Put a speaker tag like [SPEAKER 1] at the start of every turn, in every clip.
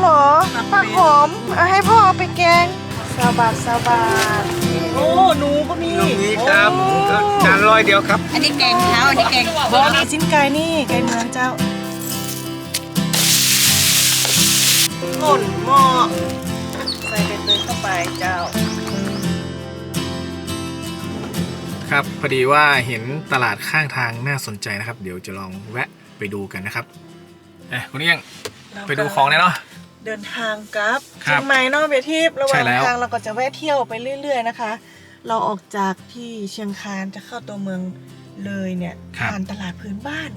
[SPEAKER 1] เหรอผักหอมเอาให้พ่อเอาไปแกงสาบาทสาบาทโอ้หนูก็มี
[SPEAKER 2] ตรงนี้ครับก็จานร้อยเดียวครับ
[SPEAKER 3] อันนี้แกงเท้าอันนี้แกง
[SPEAKER 1] บอนี่ชิ้นไก่นี่ไก่เมืองเจ้าหล่นหม้อใส่ใบเตยเข้าไปเจ้า
[SPEAKER 4] ครับพอดีว่าเห็นตลาดข้างทางน่าสนใจนะครับ เดี๋ยวจะลองแวะไปดูกันนะครับเอ้ยคุณเอี้ยงไปดูของเลยเนาะ
[SPEAKER 1] เดินทางกลับ
[SPEAKER 4] ครั
[SPEAKER 1] เชีย
[SPEAKER 4] บ
[SPEAKER 1] งใหม่เนอกเบียทีบระห
[SPEAKER 4] ใช่
[SPEAKER 1] ว่าง
[SPEAKER 4] แล้ว
[SPEAKER 1] ทางเราก็จะแวะเที่ยวไปเรื่อย ๆนะคะ เราออกจากที่เชียงคานจะเข้าตัวเมืองเลยเนี่ยผ่านตลาดพื้นบ้าน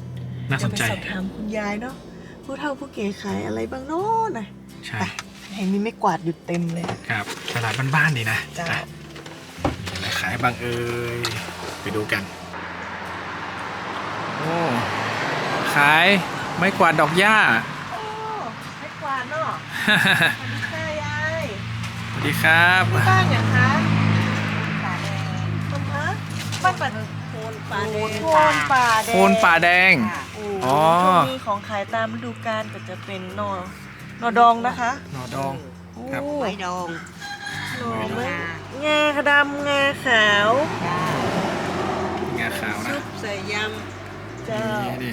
[SPEAKER 4] น่าสนใจ
[SPEAKER 1] เดี๋ยวไปสอบถามคุณยายเนาะผู้เฒ่าผู้เก๋ขายอะไรบ้างเนาะนะ
[SPEAKER 4] ใช่
[SPEAKER 1] ไปเห็นมีไม่กวาดอยู่เต็มเลย
[SPEAKER 4] ครับตลาดบ้านๆดีนะ
[SPEAKER 1] เจ้า
[SPEAKER 4] อะมีอะไรขายบางเอ่ยไปดูกันโอ้ขายไม้กวาดดอกหญ้า
[SPEAKER 1] โอ้ไม่กวาดเนาะสวัสดี ค่ะยาย
[SPEAKER 4] สวัสดีครับ
[SPEAKER 1] ที่บ้านอย่างคะคุณคะบ้านป่า
[SPEAKER 3] โคนปลา
[SPEAKER 1] โพ
[SPEAKER 3] แดง
[SPEAKER 1] นป่าแดง
[SPEAKER 4] โคนป่าแดง
[SPEAKER 1] โอ้
[SPEAKER 4] อ๋อ
[SPEAKER 1] ช่วงนี้ของขายตามฤดูกาลก็จะเป็นหนอหนอดองนะคะ
[SPEAKER 4] หน่อดองครับ
[SPEAKER 1] โอ้
[SPEAKER 3] ไม้ดอง
[SPEAKER 1] หน่อไม้งาดำงาขาว
[SPEAKER 3] จ้างา
[SPEAKER 4] ขาวนะ
[SPEAKER 3] ซุปใส่ย
[SPEAKER 1] เจ้า
[SPEAKER 4] นี่ดิ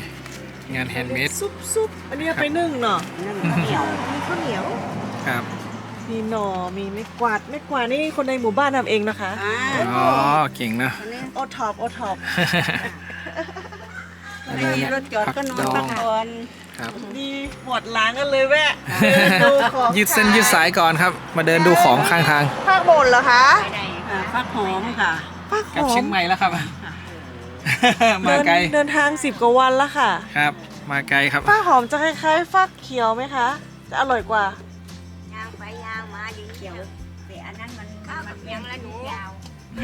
[SPEAKER 4] งานแฮนด์เมด
[SPEAKER 1] ซุปซุปอันนี้เอาไปนึ่งเนาะำ
[SPEAKER 3] นึ่งข้าวเหนียว
[SPEAKER 1] มีข้าวเหนียว
[SPEAKER 4] ครับ
[SPEAKER 1] มีหน่อมีไม่กวาดไม่กวาดนี่คนในหมู่บ้านทำเองนะคะ
[SPEAKER 3] อ่า
[SPEAKER 4] อ๋อเก่งนะ
[SPEAKER 3] อันนี้
[SPEAKER 1] โอท็อปโอท็อป
[SPEAKER 3] ไม่มีรถจอดก็นอนพักผ่อน
[SPEAKER 4] ครับ
[SPEAKER 1] ดีปวดหลังกันเลยแวะเดินดูของ
[SPEAKER 4] ยืดเส้นยืดสายก่อนครับ มาเดินดูของข้างทาง
[SPEAKER 1] ภาคบนเหรอคะ
[SPEAKER 3] อ่าฟักหอมค่ะ
[SPEAKER 1] ภาคห
[SPEAKER 4] กลับ
[SPEAKER 1] อ
[SPEAKER 4] เชีย
[SPEAKER 1] ม
[SPEAKER 4] งใหม่แล้วครับ มาไกล
[SPEAKER 1] เดินเดินทางสิบกว่าวันแล้วค่ะ
[SPEAKER 4] ครับ มาไกลครับ
[SPEAKER 1] ฟ้าหอมจะคล้ายๆฟักเขียวไหมคะ จะอร่อยกว่า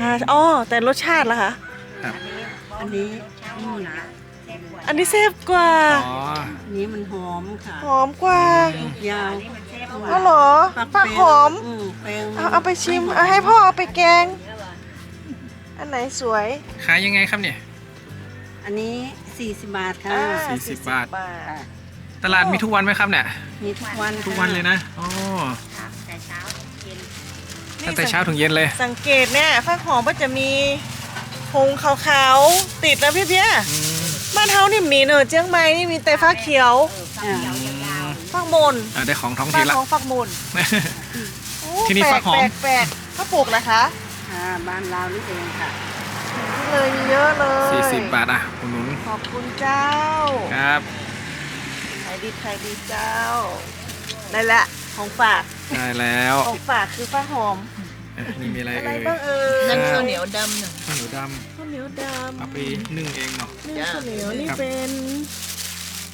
[SPEAKER 1] ค่ะอ๋อแต่รสชาติล่ะคะ
[SPEAKER 4] ครับ
[SPEAKER 5] อันนี้
[SPEAKER 3] อันนี้
[SPEAKER 5] นี่นะเส้นกว่า
[SPEAKER 1] อันนี้เซฟกว่า
[SPEAKER 4] อ๋อ
[SPEAKER 3] อันนี้มันหอมค่ะ
[SPEAKER 1] หอมกว่า
[SPEAKER 3] ยาว
[SPEAKER 5] อันนี้มันเส้นก
[SPEAKER 1] อ๋อ
[SPEAKER 5] ว่า
[SPEAKER 1] เหรอฟักหอม
[SPEAKER 3] อืมแปลง
[SPEAKER 1] เอาเอาไปชิมเอาให้พ่อเอาไปแกง อันไหนสวย
[SPEAKER 4] ขายยังไงครับเนี่ย
[SPEAKER 3] อันนี้ 40 บาทค่ะ
[SPEAKER 1] อ่า
[SPEAKER 4] สี่สิบบาท
[SPEAKER 1] บาท
[SPEAKER 4] ตลาดมีทุกวันไหมครับเนี่ย
[SPEAKER 3] มีทุกวัน
[SPEAKER 4] ทุกวันเลยนะ อ๋อ
[SPEAKER 5] ตั้
[SPEAKER 4] งแต่เช้าถึงเย็นเลย
[SPEAKER 1] สังเกตเนี่ยฟักหอมก็จะมีพงขาวๆติดนะพี่เบี้ย
[SPEAKER 4] อืม
[SPEAKER 1] บ้านเฮานี่มีเนอะเจียงใหม่นี่มีแต่ฟักเขียว
[SPEAKER 3] อ่า
[SPEAKER 1] ฟักมน
[SPEAKER 4] อะได้ของท้อง
[SPEAKER 1] บ้า
[SPEAKER 4] ถิ่
[SPEAKER 1] น
[SPEAKER 4] นละ
[SPEAKER 1] ของฟักมนโอ้
[SPEAKER 4] ที่นี่
[SPEAKER 1] แปล
[SPEAKER 4] ฟักหอม
[SPEAKER 1] แปลกแปลกถ้าปลูกนะคะ
[SPEAKER 3] อ่าบ้านเรานี่เองค่ะ
[SPEAKER 1] นี่เลยมีเยอะเลย
[SPEAKER 4] สี่สิบบาทอะคุณหนุน
[SPEAKER 1] ขอบคุณเจ้า
[SPEAKER 4] ครับ
[SPEAKER 1] ขายดีขายดีเจ้าได้ละของฝาก
[SPEAKER 4] ได้แล้ว
[SPEAKER 1] ของฝากคือฟักหอม
[SPEAKER 4] อะนี่มีอะไร
[SPEAKER 1] อะไร
[SPEAKER 4] เอ่ย
[SPEAKER 1] บ้างเอ่ย
[SPEAKER 4] นั่นข้าว
[SPEAKER 3] เหนียวดำหนึ่ง
[SPEAKER 4] ข้าวเหนียวด
[SPEAKER 1] ข้าวเหนียวดำ
[SPEAKER 4] เอาไปนึ่งเองเนาะำ
[SPEAKER 1] นี่ข้าวเหนียวนี่
[SPEAKER 4] ครับ
[SPEAKER 1] เป็น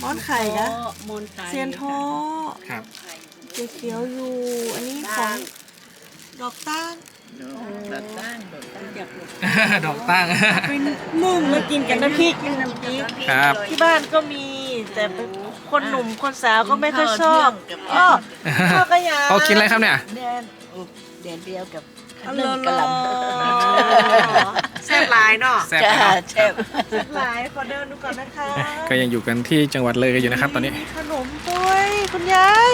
[SPEAKER 1] ม้อนไข่นะ
[SPEAKER 3] มนไข่
[SPEAKER 1] เซียนท้อ
[SPEAKER 4] ครับ
[SPEAKER 1] เขียวๆอยู่ อันนี้ของดอกตั้ง
[SPEAKER 3] แบบตั้งแบบตั้งจากหลุด
[SPEAKER 4] ดอกตั้ง
[SPEAKER 1] ไปนึ่งแล้วกินกับน้ำพริก
[SPEAKER 3] น้ำพริก
[SPEAKER 4] ครับ
[SPEAKER 1] ที่บ้านก็มี แต่เป็นคนหนุ่มคนสาวก็ไม่ค่อยชอบอ๋อชอบกระยา
[SPEAKER 4] เขากินอะไรครับเนี่ย
[SPEAKER 3] แดน อุบแดนเดียวกับข
[SPEAKER 1] อ๋อน
[SPEAKER 3] มกะหล่ำ
[SPEAKER 1] แซ่บหลายเนาะ
[SPEAKER 4] แซ่บ
[SPEAKER 3] จ้า
[SPEAKER 4] ไหมครับ
[SPEAKER 3] แซ่บ
[SPEAKER 1] แซ่บหลายขอเดินดูก่อนนะคะ
[SPEAKER 4] ก็ยังอยู่กันที่จังหวัดเลยกันอยู่นะครับ ตอนนี้
[SPEAKER 1] มีขนมด้วยคุณยาย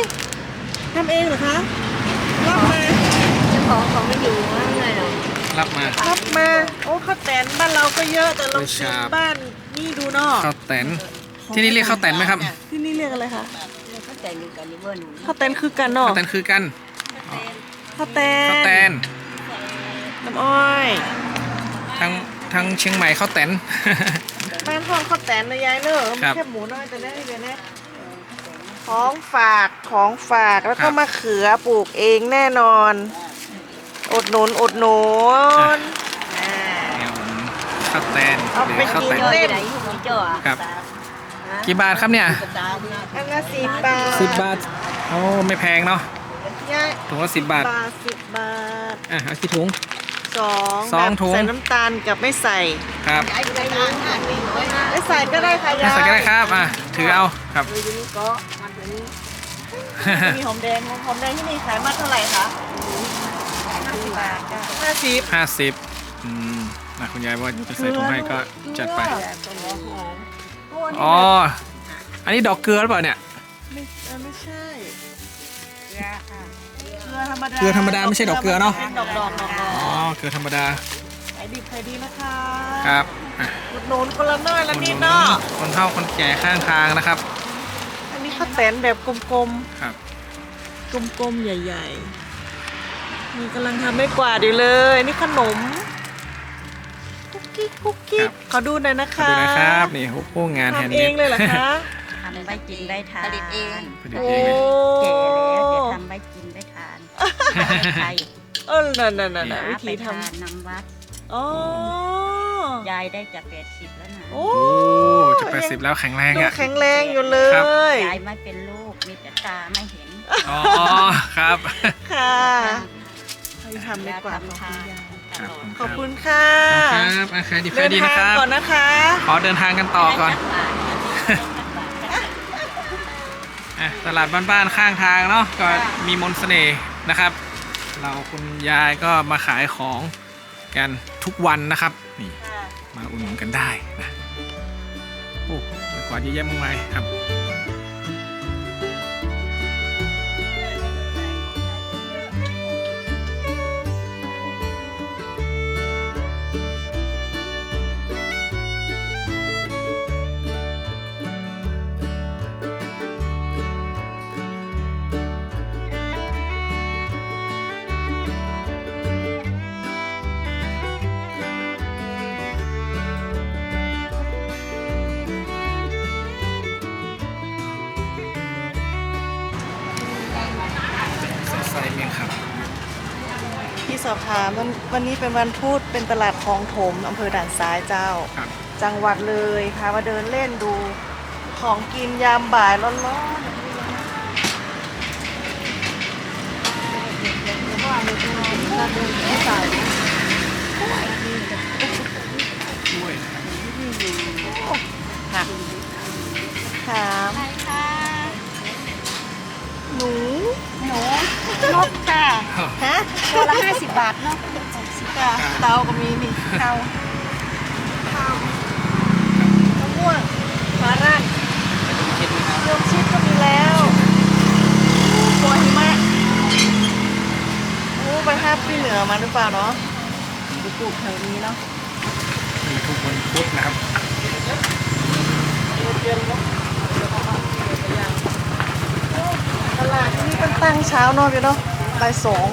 [SPEAKER 1] ทำเองเหรอคะรับมา
[SPEAKER 5] เจ้าของเขาไม่อยู่ว่าไงหรอ
[SPEAKER 4] รับมา
[SPEAKER 1] รับมา โอ้ข้าวแตนบ้านเราก็เยอะแต่ลองชิม
[SPEAKER 4] ครับ
[SPEAKER 1] บ้านนี่ดูเนาะ
[SPEAKER 4] ข้าวแตนที่นี่เรียกข้าวแตนไหมครับ
[SPEAKER 1] ที่นี่เรียกอะไรคะ
[SPEAKER 5] เนี่ยเขาแต่งอยู่กับลิเวอร์หนู
[SPEAKER 1] ข้าวแตนคือกันเนาะ
[SPEAKER 4] ข้าวแตนคือกัน
[SPEAKER 1] ข้าวแตน
[SPEAKER 4] ข้าวแตน
[SPEAKER 1] น้ำอ้อย
[SPEAKER 4] ทางทางเชียงใหม่ข้าวแตน
[SPEAKER 1] บ้านห้องข้าวแตนนะยายเนอะ
[SPEAKER 4] ครับ
[SPEAKER 1] แค่หมูน้อยแต่ได้เดี๋ยวนะของฝากของฝากแล้ว
[SPEAKER 4] ครั
[SPEAKER 1] ก็
[SPEAKER 4] บ
[SPEAKER 1] มะเขือปลูกเองแน่นอน อดหนุนอดหนุนอ่า
[SPEAKER 4] เนี่ยผมข้าวแตน
[SPEAKER 1] เอา
[SPEAKER 4] หรือ
[SPEAKER 1] ไป
[SPEAKER 4] ข้าว
[SPEAKER 1] กิน
[SPEAKER 4] แตน
[SPEAKER 1] เล่น
[SPEAKER 5] ไหนหัวเจ้าอะ
[SPEAKER 4] ครับ กี่บาทครับเนี่ย
[SPEAKER 1] อันละสิบบาท
[SPEAKER 4] สิบบาทโอ้ไม่แพงเนาะ
[SPEAKER 1] ยาย
[SPEAKER 4] ถุงละสิบบาท
[SPEAKER 1] บาทสิบบาท
[SPEAKER 4] อะเอากี่ถุง
[SPEAKER 1] สอง
[SPEAKER 4] สอง
[SPEAKER 1] แบบ
[SPEAKER 4] ถุง
[SPEAKER 1] ใส่น้ำตาลกับไม่ใส่
[SPEAKER 4] ครับ
[SPEAKER 1] ไม่ใส่ก็ได้ค่ะยาย
[SPEAKER 4] ใส่ก็ได้ครับ อะ ถือเอา ครับ
[SPEAKER 1] มีหอมแดงหอมแดงที่นี่ขายมาเท่าไหร่คะห้าสิบบาทจ้ะห้าสิบ
[SPEAKER 4] ห้าสิบอืมนะคุณยายว่าจะใส่ถุงให้ก็จัดไป อ๋อ อันนี้ดอกเกลือหรือเปล่าเนี่ย
[SPEAKER 1] ไม่เออไม่ใช่ เกลือ ธรรมดา
[SPEAKER 4] เกลือธรรมดาไม่ใช่ดอกเกลือเนอะ
[SPEAKER 1] เป็นดอกดอกดอกดอก
[SPEAKER 4] อ๋อเกลือธรรมดา
[SPEAKER 1] ขายดีขายดีนะคะ
[SPEAKER 4] ครับอะ
[SPEAKER 1] อุดหนุนคนละน้อยละนิดเนาะ
[SPEAKER 4] คนเฒ่าคนแก่ข้างทางนะครับ
[SPEAKER 1] อันนี้ข้าวแตนแบบกลม
[SPEAKER 4] ครับ
[SPEAKER 1] ๆกลมๆใหญ่ๆมีกำลังทำไม่กวาดอยู่เลยนี่ขนมคุกกี้คุกกี้
[SPEAKER 4] ครับ
[SPEAKER 1] ขอดูหน่อยนะคะ
[SPEAKER 4] ดูนะครับนี่โอ้โหงานแฮนด์
[SPEAKER 1] ทำ
[SPEAKER 4] เม
[SPEAKER 1] เอ
[SPEAKER 4] ด
[SPEAKER 1] งเลยเหรอคะ
[SPEAKER 3] ทำไว้กินได้ทาน
[SPEAKER 5] ผลิตเอง
[SPEAKER 4] ผลิต
[SPEAKER 1] โอ้
[SPEAKER 4] เองเลย
[SPEAKER 3] แก่แล้วจะทำไว้กิน ได้ทานไม่ใคร
[SPEAKER 1] เออนั่นนั่นนั่นวิ
[SPEAKER 3] หา
[SPEAKER 1] ธี
[SPEAKER 3] ไป
[SPEAKER 1] ท
[SPEAKER 3] ทานนำวัดำ
[SPEAKER 1] อ๋อยา
[SPEAKER 3] ยได้จะแปดสิบแล้วนะ
[SPEAKER 1] โอ้
[SPEAKER 4] โอ้จะแปดสิบแล้วแข็งแรง
[SPEAKER 1] ดู
[SPEAKER 4] อะ
[SPEAKER 1] แข็งแรงอยู่เล
[SPEAKER 4] ครับ
[SPEAKER 1] ย
[SPEAKER 3] ยายไม่เป็นลูกมีแต่ตาไม่เห็น
[SPEAKER 4] อ๋อครับ
[SPEAKER 1] ค่ะให้ทำไม่กวาด
[SPEAKER 3] ทำทานตลอด
[SPEAKER 1] ขอบคุณค่ะ
[SPEAKER 4] ครับอะใครดีใคร
[SPEAKER 1] เดิน
[SPEAKER 4] ดีนะ
[SPEAKER 1] ทาง
[SPEAKER 4] ครับ
[SPEAKER 1] ก่อนนะคะ
[SPEAKER 4] ขอเดินทางกันต่อก่อน อะตลาดบ้านๆข้างทางเนาะก็มีมนต์เสน่ห์ นะครับ เราคุณยายก็มาขายของกันทุกวันนะครับ นี่มาอุดหนุนกันได้นะ โอ้ไม่กวาดเยอะแยะมากมายครับ
[SPEAKER 1] พี่สอบถามวันวันนี้เป็นวันพุธเป็นตลาดคลองถมอำเภอด่านซ้ายเจ้า
[SPEAKER 4] ครับ
[SPEAKER 1] จังหวัดเลยค่ะมาเดินเล่นดูของกินยามบ่ายร้อนๆแบบนี้เลยนะเดี๋ยวว่าเลยดูน่าเดินไม่สายนะ
[SPEAKER 4] ด้วยนะครับ
[SPEAKER 3] ผัก
[SPEAKER 1] ถามหนู
[SPEAKER 3] หนูนกค่ะ
[SPEAKER 1] ฮะ
[SPEAKER 3] ตัวละห้าสิบบาทเนาะ
[SPEAKER 1] ค่ะเตาก็มีนี่เตาข้าวมะม่วงฟารั่งเริ่มชิดก็มีแล้วบัวหิมะโอ้ไปห้าปีเหนือมาหรือเปล่าเนาะ
[SPEAKER 3] ดูปลูกแถวนี้เนาะ
[SPEAKER 4] มีทุกวันพุธนะครับ
[SPEAKER 1] ตลาดที่นี่เป็นตั้งเช้าเนอะพี่เนาะบ่ายสอง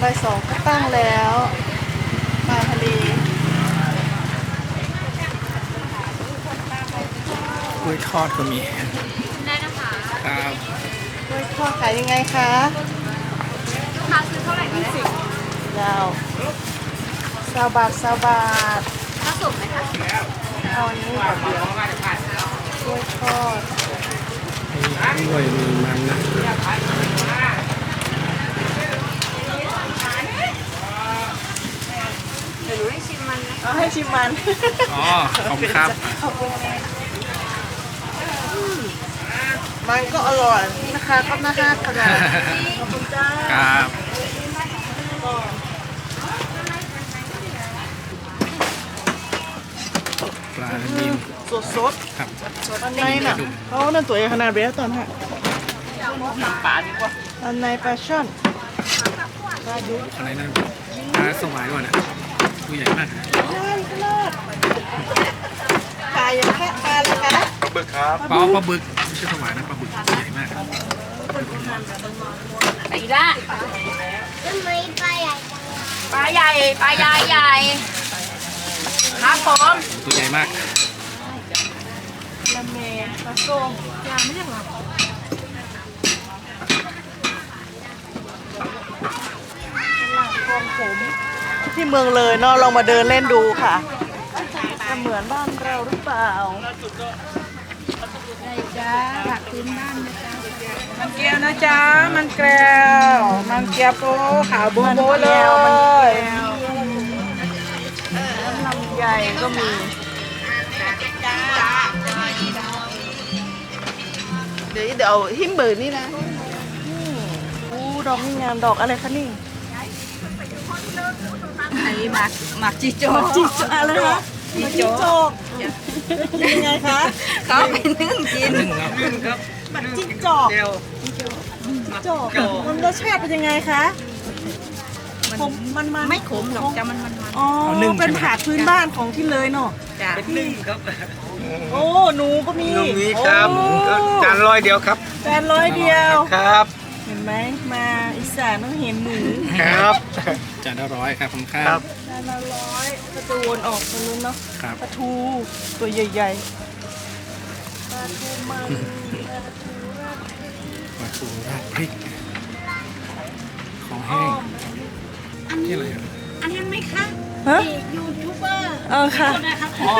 [SPEAKER 1] บ่ายสองก็ตั้งแล้วปลาทะเล
[SPEAKER 4] กล้วยทอดก็มีได้นะคะครับ
[SPEAKER 1] กล้วยทอดขายยังไงคะลูกค้าซื้อเท่าไหร่ยี่สิบยาวสาบาทสาบาทถ้าสุกไหมคะเอาอันนี้แบบเดียวกล้วยทอด
[SPEAKER 4] มีกล้วยมีมันนะ
[SPEAKER 1] เอาให้ชิมมัน
[SPEAKER 4] อ๋อ ขอบคุณครับ
[SPEAKER 1] ขอบคุณแม่อืมมันก็อร่อยนะคะก็น่าทานขนาดขอบคุณจ้า
[SPEAKER 4] ครับปลาดิน
[SPEAKER 1] สดสด
[SPEAKER 4] ครับ
[SPEAKER 1] ๆอันในน่ะเขานั่นตัวใหญ่ขนาดเบสตอนฮะปลาดีกว่าอันในปลาช่อนปลาดุ
[SPEAKER 4] อะไรนั่นปลาสวายก่อนนะตัวใหญ่มากนะ
[SPEAKER 1] ใช่ขนาดปลาอย่างแค่ปลาเลยคะ
[SPEAKER 2] บึกครับ
[SPEAKER 4] ปลาปลาบึกไม่ใช่สวายนะปลาบึกตัวใหญ่มาก
[SPEAKER 5] ไปละปลาใหญ่ปลาใหญ่ใหญ่ครับผม
[SPEAKER 4] ตัวใหญ่มาก
[SPEAKER 1] ละเมปลาส้มยางไม่ใช่หรอตลาดคลองผมที่เมืองเลยเนาะลองมาเดินเล่นดูค่ะจะเหมือนบ้านเราหรือเปล่า
[SPEAKER 3] จ้าผักพื้นบ้านนะจ๊ะ
[SPEAKER 6] มันเกลียวนะจ๊ะมันแกลียวมันเกลียวโปขาวโบโบเลย
[SPEAKER 1] ลำใหญ่ก็มี เดี๋ยวเดี๋ยวเอาหิมเบอร์นี่นะอืมอู้ดอกนี่งามดอกอะไรคะนี่
[SPEAKER 3] ไอ้หมากหมากจีโจ
[SPEAKER 1] จิกอะไรคะจิกโจกยังไงคะ
[SPEAKER 3] เขาไปนึ่งกิน
[SPEAKER 4] นึ่งเนาะ
[SPEAKER 1] มันจิกจอก
[SPEAKER 6] เดียว
[SPEAKER 1] จิกจอกมันรสชาติเป็นยังไงคะผมมันมัน
[SPEAKER 3] ไม่ขมหรอกจ้ะมันมันมัน
[SPEAKER 1] อ๋อ
[SPEAKER 4] เอานึ่งใช่ไหม
[SPEAKER 1] เป็นผักพื้นบ้านของที่เลยเนาะ
[SPEAKER 3] จ้ะ
[SPEAKER 2] เป็นนึ่งครับ
[SPEAKER 1] โอ้ หนูก็มี
[SPEAKER 2] ตรงนี้ครับ
[SPEAKER 1] โอ้
[SPEAKER 2] ก็จานร้อยเดียวครับ
[SPEAKER 1] จานร้อยเดียว
[SPEAKER 2] ครับ
[SPEAKER 1] เห็นไหมมาอีสานต้องเห็นหมู
[SPEAKER 2] ครับ
[SPEAKER 4] จานละร้อยครับผมครั
[SPEAKER 2] ครับบ
[SPEAKER 1] จานละร้อยก็จะวนออกตรงนู้นเนาะ
[SPEAKER 4] ครับ
[SPEAKER 1] ปลาทูตัวใหญ่ๆปลาทูมันปลาทูราดพริก
[SPEAKER 4] ปลาทูราดพริกของแห้งนี่อะไรอะ
[SPEAKER 5] อันนั้นไหมคะ
[SPEAKER 1] ฮะ
[SPEAKER 5] ยูทูบเบอร์
[SPEAKER 1] เออค่ะ
[SPEAKER 5] นะคะ
[SPEAKER 4] อ๋อ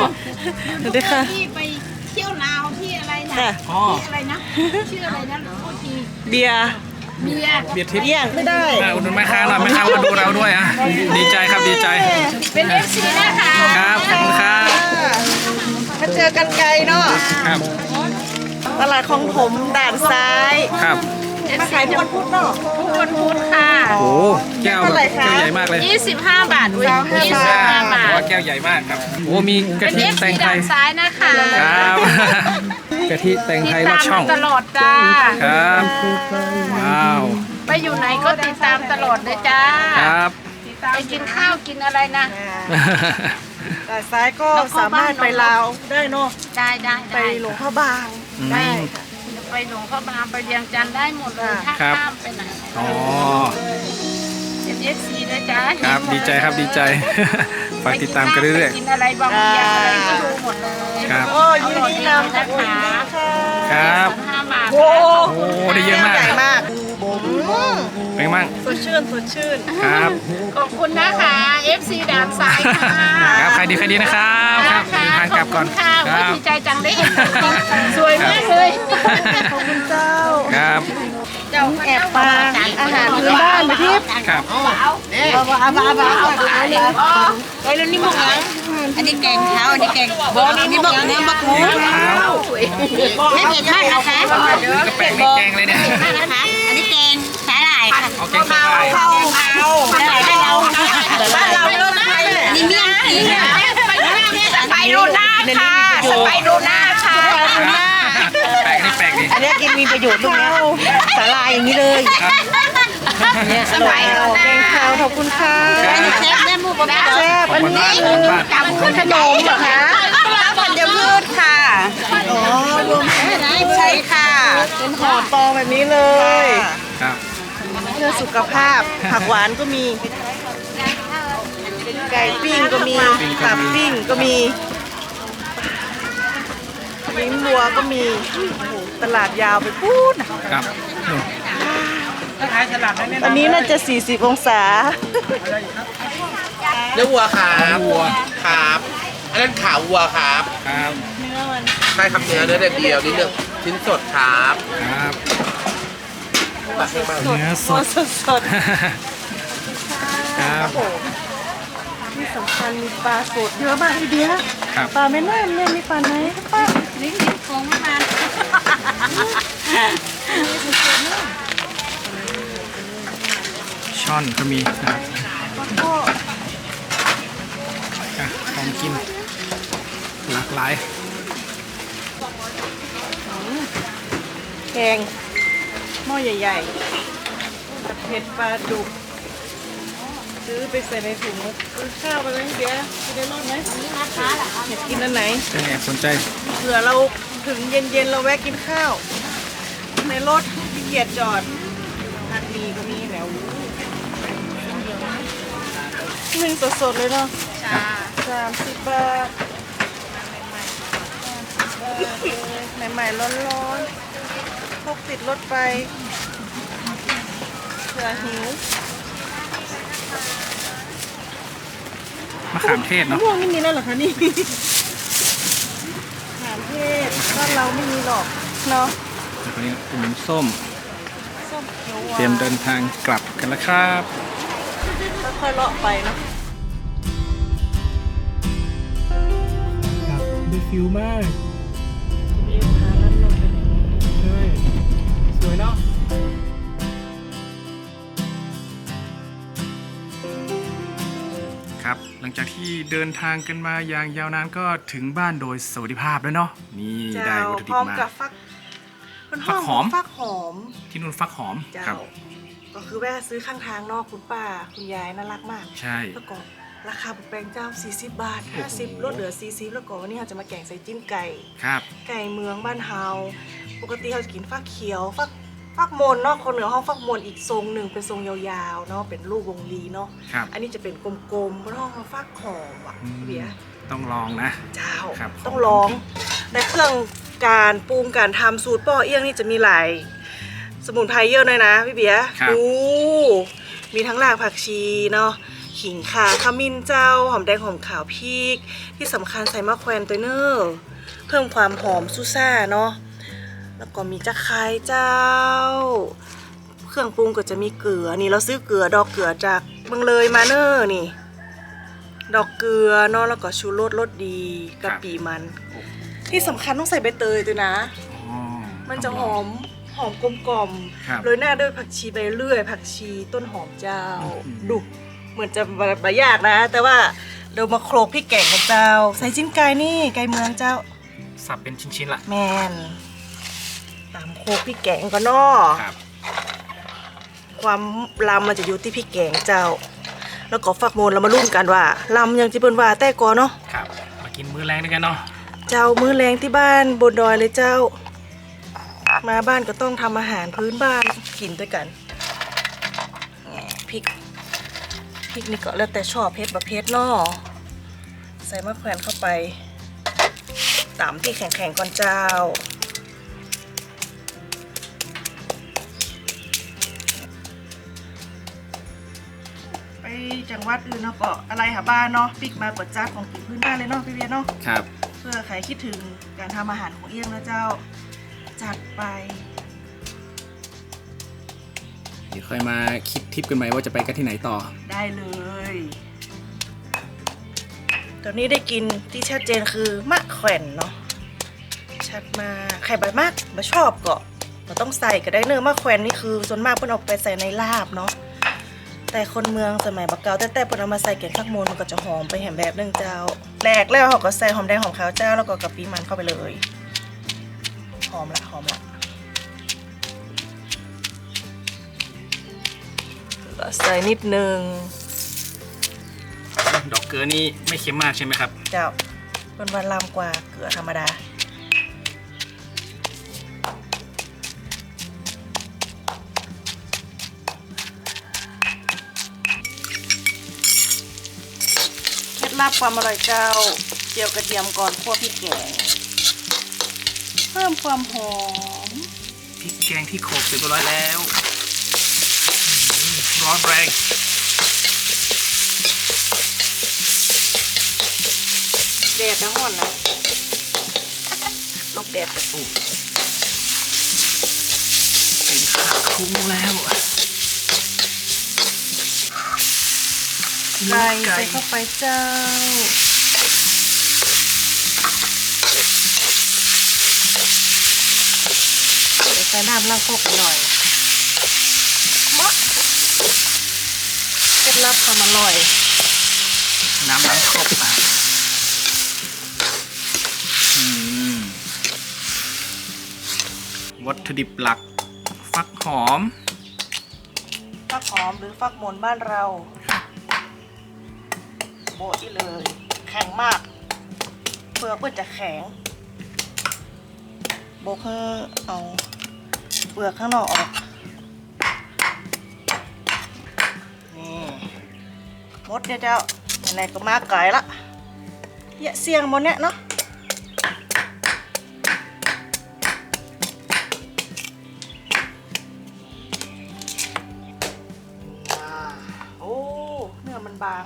[SPEAKER 1] สวัสดีค่ะ
[SPEAKER 5] ที่ไปเที่ยวลาวที่อะไรนะ
[SPEAKER 1] ค่ะ
[SPEAKER 4] อ๋อ
[SPEAKER 5] ที่อะไรนะชื่ออะไรนะโทษที
[SPEAKER 1] เบียร์
[SPEAKER 5] เบียร์
[SPEAKER 4] เบียร์ทิพย์
[SPEAKER 1] เลี่ยงไม่ได้
[SPEAKER 4] อะอุดหนุนแม่ค้าหน่อยแม่ค้ามาดูเราด้วยอะดีใจครับดีใจ
[SPEAKER 5] เป็นเอฟซีนะคะ
[SPEAKER 4] ครับขอบคุณครับ
[SPEAKER 1] มาเจอกันไกลเนาะ
[SPEAKER 4] ครับ
[SPEAKER 1] ตลาดของผมด่านซ้าย
[SPEAKER 4] ครับ
[SPEAKER 1] มาขายทุกวันพุธเนาะ
[SPEAKER 5] ทุกวันพุธค่ะ
[SPEAKER 4] โอ้แก้ว
[SPEAKER 1] เท่าไหร่คะ
[SPEAKER 4] แก้วใหญ่มากเลย
[SPEAKER 5] 25 บาทอุ้ย
[SPEAKER 1] 25
[SPEAKER 5] 25 บา
[SPEAKER 4] เพราะ
[SPEAKER 5] ท
[SPEAKER 4] ว่าแก้วใหญ่มากครับ โอ้ มีกะ
[SPEAKER 5] เป็น
[SPEAKER 4] ทิ
[SPEAKER 5] เอฟ
[SPEAKER 4] แต
[SPEAKER 5] ซี
[SPEAKER 4] งไท
[SPEAKER 5] ด้าย นซ้ายนะคะ
[SPEAKER 4] ครับ กะทิแตงไท
[SPEAKER 5] ติด
[SPEAKER 4] ยร
[SPEAKER 5] ตา
[SPEAKER 4] อ
[SPEAKER 5] ม
[SPEAKER 4] ดช่อง
[SPEAKER 5] มาตลอดจ้า
[SPEAKER 4] ครับว้าว
[SPEAKER 5] ไปอยู่ไหนก็ติดตามตลอดเลยจ้า
[SPEAKER 4] ครับ
[SPEAKER 5] ไปกินข้าวกินอะไรนะ
[SPEAKER 1] ด่านซ้ายก็สามารถไปลาวได้เนาะ
[SPEAKER 5] ได้ได้
[SPEAKER 1] ไป
[SPEAKER 5] ได้
[SPEAKER 1] หลวงพระบาง
[SPEAKER 4] อืม
[SPEAKER 1] ได้ค่ะ
[SPEAKER 5] ไปหลวงพ่อบางไปเรียงจันทร์ได้หมดเลยถ้า
[SPEAKER 4] ครับ
[SPEAKER 5] ข้ามไปไหน
[SPEAKER 4] อ๋อ
[SPEAKER 5] เป็นเอฟซีนะจ๊ะ
[SPEAKER 4] ครับดีใจครับดีใจฝากติดตามกันเรื่อย
[SPEAKER 5] ไปกินอะไรบางอย่างอะไรก็ดูหมดเลย
[SPEAKER 4] ครับ
[SPEAKER 1] โอ้ยินดีนำขอบคุณค่ะ
[SPEAKER 4] ๆครับ
[SPEAKER 5] ห้าบาท
[SPEAKER 1] โอ้
[SPEAKER 4] โอ้ได้เยอะมาก
[SPEAKER 1] ใหญ่มากผม
[SPEAKER 4] เป็นไงบ้าง
[SPEAKER 1] สดชื่นสดชื่น
[SPEAKER 4] ครับ
[SPEAKER 5] ขอบคุณนะคะเอฟซีด่านซ้ายค่ะ
[SPEAKER 4] ครับใครดีใครดีนะครับครับเดินทางกลับก่อน
[SPEAKER 5] ขบคุณค่ะ
[SPEAKER 4] ครับ
[SPEAKER 5] ดีใจจังได้เห็นสวยมากเลย
[SPEAKER 1] ขอบคุณเจ้า
[SPEAKER 4] ครับ
[SPEAKER 1] แอบปลาอาหารพื้นบ้านไปที่
[SPEAKER 4] ครับ
[SPEAKER 3] ไอ้เรื่องนี้หมกยังอันนี้แกงเท้าอันนี้แกงบอนี่บอกเนื้อบักหมู
[SPEAKER 4] เองเท้า
[SPEAKER 3] ไม่เผ็ดมากนะคะ
[SPEAKER 4] นี่ก็แปลงนี่แกงเลยเนี่ย
[SPEAKER 3] มากนะคะอันนี้แกงสาหร่ายค่ะ
[SPEAKER 4] เอาแกงสาหร่าย
[SPEAKER 1] เข้าเอา
[SPEAKER 3] สาหร่ายบ้านเรา
[SPEAKER 1] บ้านเราเริ่มไทยเลย
[SPEAKER 3] นี่เมี่ยงผีค่ะ
[SPEAKER 5] สไปรูน่าค่ะสไปรูน่าค่ะ
[SPEAKER 4] แปลก นี่แปลกนี่
[SPEAKER 1] อันนี้กินมีประโยชน์ลูกนะสาลายอย่างนี้เลย
[SPEAKER 4] ครับ
[SPEAKER 5] สไปรู
[SPEAKER 1] แก
[SPEAKER 5] น่าง
[SPEAKER 1] ขาวขอบคุณค่ะ
[SPEAKER 3] อันนี้แซ่บแซ่บหมูบอก
[SPEAKER 1] แซ่บ
[SPEAKER 4] ของบ้านบ้านบ้าน
[SPEAKER 5] จำขึ้นขนมเหรอคะ
[SPEAKER 1] ธัญพืชค่ะอ๋อรวม
[SPEAKER 3] ใช่ค่ะ
[SPEAKER 1] เป็นห่อตองแบบนี้เลย
[SPEAKER 4] ครับ
[SPEAKER 1] เพื่อสุขภาพผักหวานก็มี ไก่ปิ้งก็มีตับปิ้งก็มีลิ้นวัวก็มีโอ้โห ตลาดยาวไปพูด
[SPEAKER 4] ครับนู่น
[SPEAKER 1] อันนี้น่าจะ 40 องศา
[SPEAKER 7] เนื้อวัวครับ
[SPEAKER 4] วัว
[SPEAKER 7] ครับอันนั้นขาวัวครับ
[SPEAKER 4] ครับ
[SPEAKER 1] เนื้อมัน
[SPEAKER 7] ใช่ครับเนื้อเนื้อเด็ดเดียวนี่เนื้อชิ้นสดครับ
[SPEAKER 4] ครับ
[SPEAKER 7] ตักให้มาก
[SPEAKER 4] เนื้อส
[SPEAKER 1] ส
[SPEAKER 4] ด
[SPEAKER 1] ดสดสด
[SPEAKER 4] ครับ
[SPEAKER 1] โอ้โหที่สำคัญมีปลาสดเยอะมากทีเดียว
[SPEAKER 4] ครับ
[SPEAKER 1] ปลาแม่น้ำเนี่ยมีปลาไหนป้า
[SPEAKER 5] ลิ้นลิ้นโค้งมา
[SPEAKER 4] ช่อนก็มีนะครับ
[SPEAKER 1] ก็
[SPEAKER 4] อะของกิน หลากหลาย
[SPEAKER 1] แกงหม้อใหญ่ๆกับเผ็ดปลาดุก ซื้อไปใส่ในถุงซื้อข้าวไปไหมเดี๋ยวกินได้รอดไหมอยากกินอันไหน
[SPEAKER 4] เป็นแอบสนใจ
[SPEAKER 1] เผื่อเรา ถึงเย็นๆเราแวะกินข้าว ในรถขี้เกียจจอดทันดีก็มีแถวนึ่งสดๆเลยเนาะสามสิบบาทใหม่ๆร้อนๆพกติดรถไปเผื่อหิว
[SPEAKER 4] มะขามเทศ
[SPEAKER 1] มะ
[SPEAKER 4] เนาะ
[SPEAKER 1] ม่วงไม่มีแล้วเหรอคะนี่มะขาม เทศบ้านเราไม่มีหรอกเนาะ
[SPEAKER 4] แล้วก็นี่อุนส้ม
[SPEAKER 1] ส้มเขียวหวาน
[SPEAKER 4] เตรียมเดินทางกลับกันแล้วครับ
[SPEAKER 1] ค่อยๆเลาะไปเนาะ
[SPEAKER 4] ครับได้ฟิลมาก ครับ หลังจากที่เดินทางกันมาอย่างยาวนานก็ถึงบ้านโดยสวัสดิภาพแล้วเนาะนี่ได้
[SPEAKER 1] เจ้า
[SPEAKER 4] วัตถุ
[SPEAKER 1] พ
[SPEAKER 4] ดิบ
[SPEAKER 1] ร้อม
[SPEAKER 4] มา
[SPEAKER 1] กับฟักมัน
[SPEAKER 4] ฟักหอม
[SPEAKER 1] ฟักหอม
[SPEAKER 4] ที่นู่นฟักหอม
[SPEAKER 1] เจ้า
[SPEAKER 4] ครับ
[SPEAKER 1] ก็คือแวะซื้อข้างทางเนอกคุณป้าคุณยายน่ารักมาก
[SPEAKER 4] ใช่
[SPEAKER 1] แล้วก็ราคาแปลงเจ้า 40 บาท
[SPEAKER 4] โอ้โห
[SPEAKER 1] 50 ลดเหลือ 40 แล้วก็วันนี้เราจะมาแกงใส่จิ้มไก่
[SPEAKER 4] ครับ
[SPEAKER 1] ไก่เมืองบ้านเฮา ปกติเราจะกินฟักเขียว ฟัก ฟักมนเนาะคนเหนือห้องฟักมนอีกทรงหนึ่งเป็นทรงยาวๆเนาะเป็นรูปวงลีเนาะ
[SPEAKER 4] ครับ
[SPEAKER 1] อันนี้จะเป็นกลมๆบนห้องฟักหอมอะ
[SPEAKER 4] อืม
[SPEAKER 1] พี่เบียร์
[SPEAKER 4] ต้องลองนะ
[SPEAKER 1] เจ้า
[SPEAKER 4] ครับ
[SPEAKER 1] ต้องลองในเครื่องการปรุงการทำสูตรป้อเอี้ยงนี่จะมีหลายสมุนไพรเยอะเลยนะพี่เบียร์
[SPEAKER 4] ครับ
[SPEAKER 1] ดูมีทั้งรากผักชีเนาะขิงข่าขมิ้นเจ้า หอมแดงหอมขาวพริก ที่สำคัญใส่มะแขวนตัวเนอร์เพิ่มความหอมซูซ่าเนาะ แล้วก็มีจะไคร้เจ้า เครื่องปรุงก็จะมีเกลือนี่เราซื้อเกลือดอกเกลือจากเมืองเลยมาเนอร์นี่ ดอกเกลือเนาะแล้วก็ชูรสรสดีกะปิมัน ที่สำคัญต้องใส่ใบเตยด้วยนะ
[SPEAKER 4] อ๋อ
[SPEAKER 1] มันจะหอมหอมกลมกล่อม
[SPEAKER 4] ครับ
[SPEAKER 1] โรยหน้าด้วยผักชีใบเลื่อย ผักชีต้นหอมเจ้า
[SPEAKER 4] อืม
[SPEAKER 1] ดุเหมือนจะบายากนะ แต่ว่าเรามาโคลกพริกแกงกันเจ้า ใส่จิ้นไก่นี่ไก่เมืองเจ้า
[SPEAKER 4] สับเป็นชิ้นๆละ
[SPEAKER 1] แมนตาม โคลกพริกแกงก็นอ
[SPEAKER 4] ครับ
[SPEAKER 1] ความลำมันจะอยู่ที่พริกแกงเจ้า แล้วก็ฟักโมนเรามาลุ้นกันว่าลำยังจะเป็นว่าแต่ก่อนเนาะ
[SPEAKER 4] ครับมากินมื้อแรงด้วยกันเนาะ
[SPEAKER 1] เจ้ามื้อแรงที่บ้านบนดอยเลยเจ้า มาบ้านก็ต้องทำอาหารพื้นบ้านกินด้วยกันแหมพริกพริกนี่ก็แล้วแต่ชอบเผ็ดประเภทเนอใส่มะแขวนเข้าไปตำที่แข็งๆก่อนเจ้า จังหวัดอื่นเนาะก็อะไรหาบ้านเนาะปิกมาเปิดจ้าของกินพื้นบ้านเลยเนาะพี่เวียเนาะ
[SPEAKER 4] ครับ
[SPEAKER 1] เพื่อใครคิดถึงการทำอาหารของเอี้ยงแล้วเจ้าจัดไป
[SPEAKER 4] เดี๋ยวค่อยมาคิดทริปกันไหมว่าจะไปกันที่ไหนต่อ
[SPEAKER 1] ได้เลย ตอนนี้ได้กินที่ชัดเจนคือมะแขวนเนาะชัดมากใครใบมากมาชอบก็ก็ต้องใส่ก็ได้เนื้อะมะแขวนนี่คือส่วนมากเพิ่นเอาไปใส่ในลาบเนาะ แต่คนเมืองสมัยบักเกาแต่แต่เพิ่นเอามาใส่แกงข้าวมูลมันก็จะหอมไปแหมแบบหนึงเจ้าแรกแล้วเขาก็ใส่หอมแดงหอมขาวเจ้าแล้วก็กะปิมันเข้าไปเลย หอมละหอมละแล้วใส่นิดนึง
[SPEAKER 4] ดอกเกลือนี่ไม่เค็มมากใช่ไหมครับ
[SPEAKER 1] เจ้าเป็นวันลำกว่าเกลือธรรมดา ล็ดลับความอร่อยเจ้าเจียวกระเทียมก่อนคั่วพริกแกงเพิ่มความหอม
[SPEAKER 4] พริกแกงที่โขลกเสร็จเรียบร้อยแล้วอืมร้อนแรง
[SPEAKER 1] แดดนะห่อนนะลบแดดไป
[SPEAKER 4] เป็นขาคุ้งแล้ว
[SPEAKER 1] ไก่ใส่เข้าไปเจ้า เดี๋ยวใส่น้ำล้างโคกหน่อยมะเคล็ดลับความอร่อย
[SPEAKER 4] น้ำล้างครบอะอืมวัตถุดิบหลัก ฟักหอม
[SPEAKER 1] ฟักหอมหรือฟักหมนบ้านเรา โบะที่เลย แข็งมากเปลือกมันจะแข็งโบกให้เอาเปลือกข้างนอกออกนี่มดเนี่ยเจ้าไหนก็มาไก่ละเหี้ยเสียงมดเนี่ยเนาะโอ้เนื้อมันบาง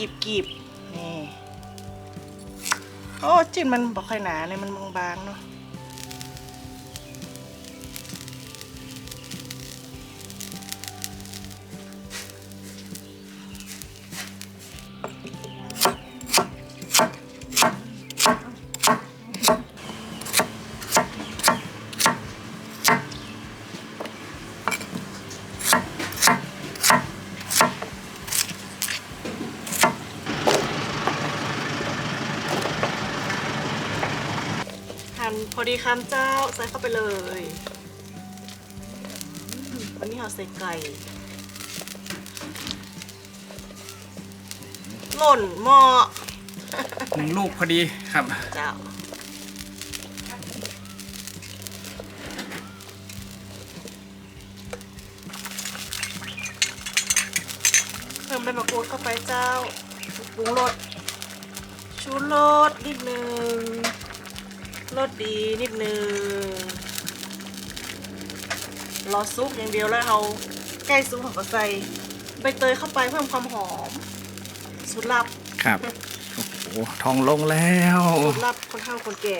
[SPEAKER 1] กีบกีบนี่ โอ้จิ้นมันบอกค่อยหนาเลยมันบางๆเนาะ ดีคำเจ้าใส่เข้าไปเลยอืมวันนี้เราใส่ไก่หล่นหม้อ
[SPEAKER 4] หนึ่งลูกพอดีครับ
[SPEAKER 1] เจ้า เพิ่มใบมะกรูดเข้าไปเจ้าปรุงรสชูรสนิดนึง รสดีนิดนึงรอซุปอย่างเดียวแล้วเราใกล้ซุปเราก็ใส่ใบเตยเข้าไปเพิ่มความหอมสูตรลับ
[SPEAKER 4] ครับโอ้โหทองลงแล้ว
[SPEAKER 1] สูตรลับคนเฒ่าคนแก่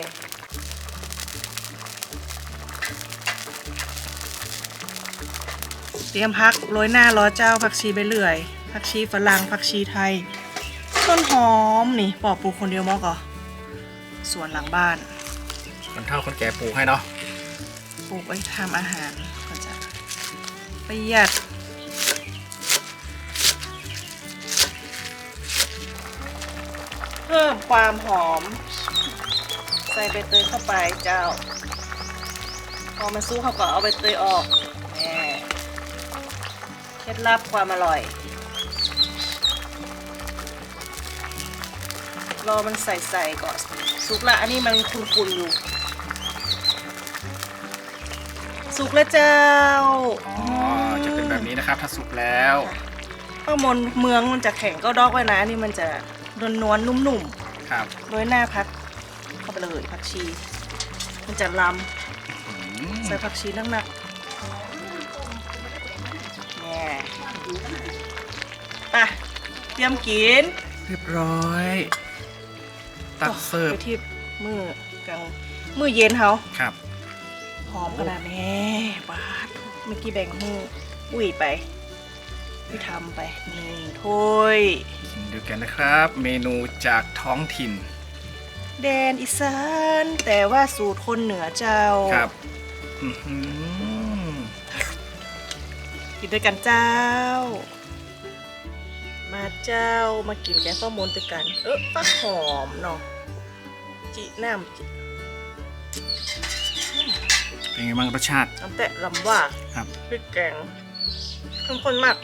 [SPEAKER 1] เตรียมพักโรยหน้าล้อเจ้าผักชีใบเลื่อยผักชีฝรั่งผักชีไทย ต้นหอมนี่ปอกปลูกคนเดียวมอกอะสวนหลังบ้าน
[SPEAKER 4] คนเฒ่าคนแก่ปลูกให้เนาะ
[SPEAKER 1] ปลูกไว้ทำอาหารก็จะประหยัดเพิ่มความหอม ใส่ใบเตยเข้าไปเจ้า พอมันสู้เขาก็เอาใบเตยออกแหมเคล็ดลับความอร่อย รอมันใส่ๆก่อนสุกละอันนี้มันคุนๆอยู่ สุกแล้วเจ้า
[SPEAKER 4] อ๋อจะเป็นแบบนี้นะครับ ถ้าสุกแล้ว
[SPEAKER 1] ข้างบนเมืองมันจะแข็งก็ดอกไว้นะอันนี่มันจะนวลนวลๆนุ่ม
[SPEAKER 4] ครับ
[SPEAKER 1] ๆโรยหน้าพักเข้าไปเลยผักชี มันจะลำใส่ผักชีหนักๆแง่ไปเตรียมกิน
[SPEAKER 4] เรียบร้อย ตักเสิร์ฟ
[SPEAKER 1] ไปที่มือกลางมือเย็นเขา
[SPEAKER 4] ครับ
[SPEAKER 1] หอมขนาดนี้บาดเมื่อกี้แบ่งมืออุ้ยไปพี่ทำไปนี่ถ้วย
[SPEAKER 4] เดียวกันนะครับ เมนูจากท้องถิ่น
[SPEAKER 1] แดนอีสานแต่ว่าสูตรคนเหนือเจ้า
[SPEAKER 4] ครับอื้อหือ
[SPEAKER 1] กินด้วยกันเจ้า มาเจ้ามากินแกงส้มมนด้วยกัน เออฟักหอมเนาะจีน้ำจิ
[SPEAKER 4] เป็นไงบ้างรสชาติ
[SPEAKER 1] น้ำแตะลำว่า
[SPEAKER 4] ครับ
[SPEAKER 1] พริกแกงเข้มข้นมาก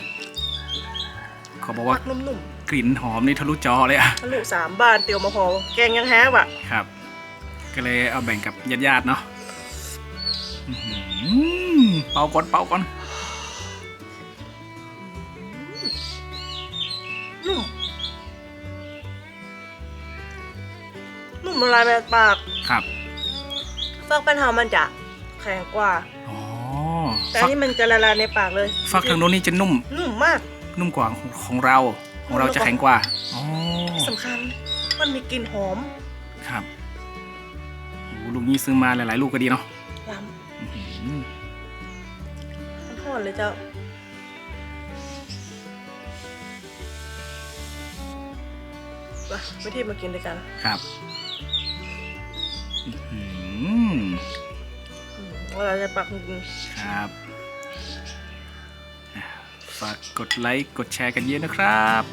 [SPEAKER 4] เขาบอกว่า
[SPEAKER 1] มักนุ่ม
[SPEAKER 4] กลิ่นหอมนี่ทะลุจอเลยอะ
[SPEAKER 1] ๆทะลุสามบานเตียวมาพอแกงยังแฮบอะ
[SPEAKER 4] ครับ ก็เลยเอาแบ่งกับญาติๆเนาะอื้อหือเป่าก่อนเป่าก่อน
[SPEAKER 1] นุ่ม นุ่มละลายในปาก
[SPEAKER 4] ครับ
[SPEAKER 1] ฟักเป็นเฮามันจะแข็งกว่า
[SPEAKER 4] อ๋อ
[SPEAKER 1] แต่อันนี้มันจะละลายในปากเลย
[SPEAKER 4] ฟักทางโน้นนี่จะนุ่ม
[SPEAKER 1] นุ่มมาก
[SPEAKER 4] นุ่มกว่าของเรา ของเราจะแข็งกว่า อ๋อ
[SPEAKER 1] สำคัญ มันมีกลิ่นหอม
[SPEAKER 4] ครับโอ้ลูกนี้ซื้อมาหลายๆ ลูกก็ดีเนาะ
[SPEAKER 1] ล้
[SPEAKER 4] อื้อหือำ
[SPEAKER 1] มันหอมเลยเจ้า ไปไปที่มากินด้วยกัน
[SPEAKER 4] ครับอื้อหือ
[SPEAKER 1] ว่าเราจะปักจริง
[SPEAKER 4] ครับฝากกดไลค์กดแชร์กันเยอะนะครับ